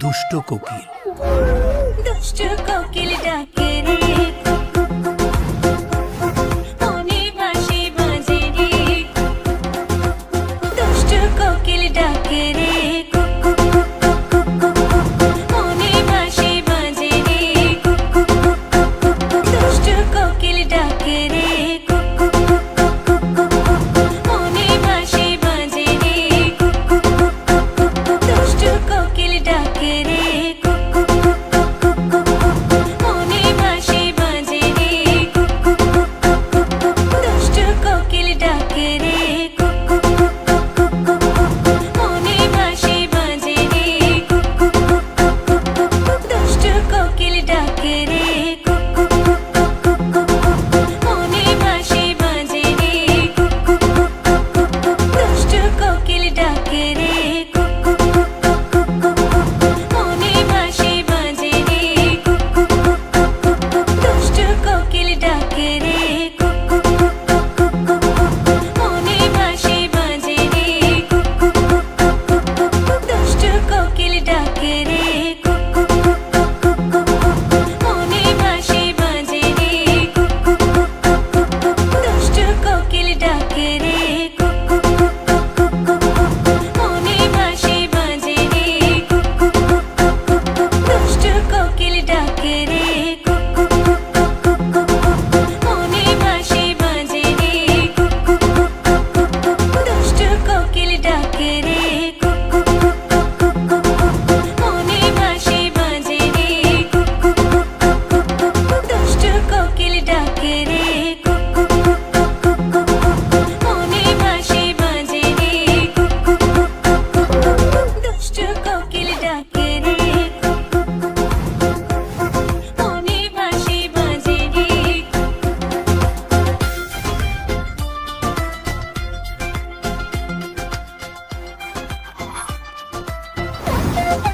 দুষ্ট কোকিল। দুষ্ট কোকিল ডাকে ডাকে রে। কোকিল ডাকে রে মনে বাসে বাজে রে দুষ্ট কোকিল ডাকে রে Bye.